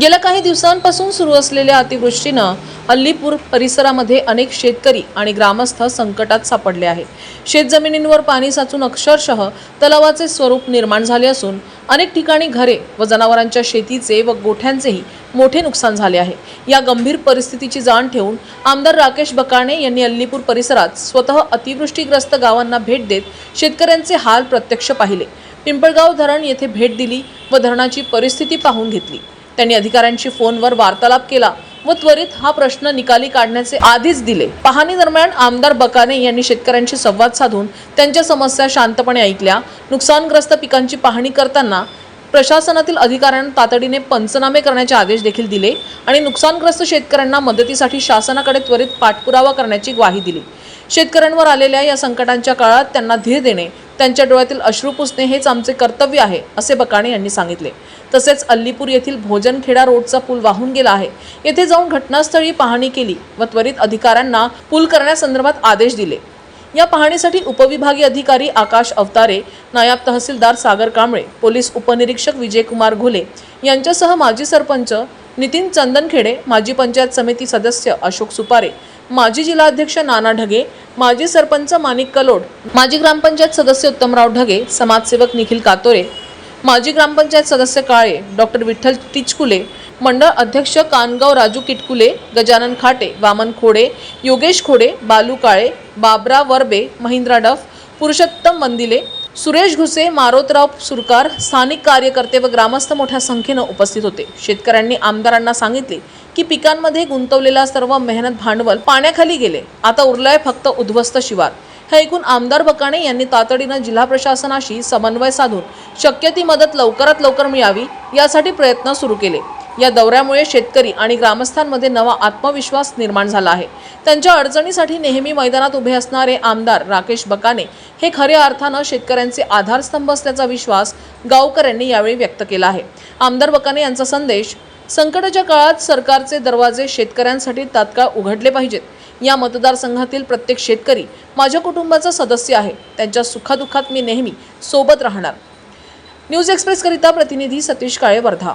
गेल्या काही दिवसांपासून सुरू असलेल्या अतिवृष्टीनं अल्लीपूर परिसरामध्ये अनेक शेतकरी आणि ग्रामस्थ संकटात सापडले आहे शेतजमिनींवर पाणी साचून अक्षरशः तलावाचे स्वरूप निर्माण झाले असून अनेक ठिकाणी घरे व जनावरांच्या शेतीचे व गोठ्यांचेही मोठे नुकसान झाले आहे. या गंभीर परिस्थितीची जाण ठेवून आमदार राकेश बकाणे यांनी अल्लीपूर परिसरात स्वतः अतिवृष्टीग्रस्त गावांना भेट देत शेतकऱ्यांचे हाल प्रत्यक्ष पाहिले. पिंपळगाव धरण येथे भेट दिली व धरणाची परिस्थिती पाहून घेतली. त्यांनी अधिकाऱ्यांशी फोनवर वार्तालाप केला व त्वरित हा प्रश्न निकाली काढण्याचे आधीच दिले. पाहणी दरम्यान आमदार बकाने यांनी शेतकऱ्यांशी संवाद साधून त्यांच्या समस्या शांतपणे ऐकल्या. नुकसानग्रस्त पिकांची पाहणी करताना प्रशासनातील अधिकाऱ्यांना तातडीने पंचनामे करण्याचे आदेश देखील दिले आणि नुकसानग्रस्त शेतकऱ्यांना मदतीसाठी शासनाकडे त्वरित पाठपुरावा करण्याची ग्वाही दिली. शेतकऱ्यांवर आलेल्या या संकटांच्या काळात त्यांना धीर देणे त्यांच्या डोळ्यातील अश्रू पुसणे हेच आमचे कर्तव्य आहे असे बकाणे यांनी सांगितले. तसेच अल्लीपूर येथील भोजनखेडा रोडचा पूल वाहून गेला आहे. येथे जाऊन घटनास्थळी पाहणी केली व त्वरित अधिकाऱ्यांना पूल करण्यासंदर्भात आदेश दिले. या पाहणीसाठी उपविभागीय अधिकारी आकाश अवतारे नायब तहसीलदार सागर कांबळे पोलीस उपनिरीक्षक विजयकुमार घोले यांच्यासह माजी सरपंच नितीन चंदनखेडे माजी पंचायत समिती सदस्य अशोक सुपारे माजी जिल्हाध्यक्ष नाना ढगे माजी सरपंच माणिक कलोड माजी ग्रामपंचायत सदस्य उत्तमराव ढगे समाजसेवक निखिल कातोरे माजी ग्रामपंचायत सदस्य काळे डॉक्टर विठ्ठल टिचकुले मंडळ अध्यक्ष कानगाव राजू किटकुले गजानन खाटे वामन खोडे योगेश खोडे बालू काळे बाबरा वरबे महिंद्रा डफ पुरुषोत्तम मंदिले सुरेश घुसे मारोतराव सुरकार स्थानिक कार्यकर्ते व ग्रामस्थ मोठ्या संख्येनं उपस्थित होते. शेतकऱ्यांनी आमदारांना सांगितले की पिकांमध्ये गुंतवलेला सर्व मेहनत भांडवल पाण्याखाली गेले. आता उरलाय फक्त उद्ध्वस्त शिवार. हे ऐकून आमदार बकाणे यांनी तातडीनं जिल्हा प्रशासनाशी समन्वय साधून शक्य ती मदत लवकरात लवकर मिळावी यासाठी प्रयत्न सुरू केले. या दौऱ्यामुळे शेतकरी आणि ग्रामस्थांमध्ये नवा आत्मविश्वास निर्माण झाला आहे. त्यांच्या अडचणीसाठी नेहमी मैदानात उभे असणारे आमदार राकेश बकाने हे खऱ्या अर्थानं शेतकऱ्यांचे आधारस्तंभ असल्याचा विश्वास गावकऱ्यांनी यावेळी व्यक्त केला आहे. आमदार बकाने यांचा संदेश संकटाच्या काळात सरकारचे दरवाजे शेतकऱ्यांसाठी तात्काळ उघडले पाहिजेत. या मतदारसंघातील प्रत्येक शेतकरी माझ्या कुटुंबाचा सदस्य आहे. त्यांच्या सुखादुखात मी नेहमी सोबत राहणार. न्यूज एक्सप्रेसकरिता प्रतिनिधी सतीश काळे वर्धा